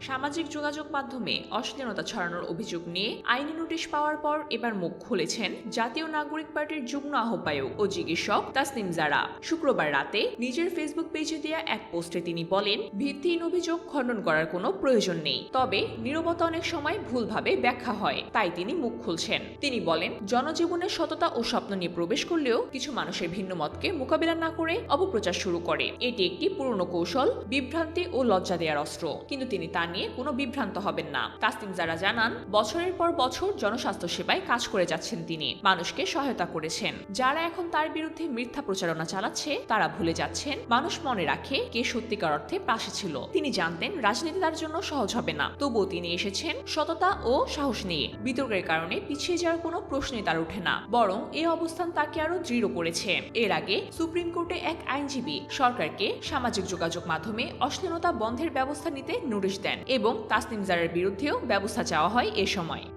সামাজিক যোগাযোগ মাধ্যমে অশ্লীলতা ছড়ানোর অভিযোগ নিয়ে আইনি নোটিশ পাওয়ার পর এবার মুখ খুলেছেন জাতীয় নাগরিক পার্টির যুগ্ম আহ্বায়ক ও চিকিৎসক তাসনিম জারা। শুক্রবার রাতে নিজের ফেসবুক পেজে দেওয়া এক পোস্টে তিনি বলেন, ভিত্তিহীন অভিযোগ খণ্ডন করার কোনো প্রয়োজন নেই, তবে নীরবতা অনেক সময় ভুলভাবে ব্যাখ্যা হয়, তাই তিনি মুখ খুলছেন। তিনি বলেন, জনজীবনের সততা ও স্বপ্ন নিয়ে প্রবেশ করলেও কিছু মানুষের ভিন্ন মতকে মোকাবিলা না করে অপপ্রচার শুরু করে। এটি একটি পুরনো কৌশল, বিভ্রান্তি ও লজ্জা দেওয়ার অস্ত্র। কিন্তু তিনি তা নিয়ে কোনো বিভ্রান্ত হবেন না। তাসনিম যারা জানান, বছরের পর বছর জনস্বাস্থ্য সেবায় কাজ করে যাচ্ছেন তিনি। মানুষকে সহায়তা করেছেন। যারা এখন তার বিরুদ্ধে মিথ্যা প্রচারণা চালাচ্ছে, তারা ভুলে যাচ্ছেন। মানুষ মনে রাখে কে সত্যিকার অর্থে পাশে ছিল। তিনি জানতেন, রাজনীতি তার জন্য সহজ হবে না। তবুও তিনি এসেছেন সততা ও সাহস নিয়ে। বিতর্কের কারণে পিছিয়ে যাওয়ার কোনো প্রশ্নই তার ওঠে না। বরং এ অবস্থান তাকে আরও দৃঢ় করেছে। এর আগে সুপ্রিম কোর্টে এক আইনজীবী সরকারকে সামাজিক যোগাযোগ মাধ্যমে অশ্লীলতা বন্ধের ব্যবস্থা নিতে নোটিশ দেন। এবং তাসনিম জারের বিরুদ্ধেও ব্যবস্থা চাওয়া হয় এ সময়।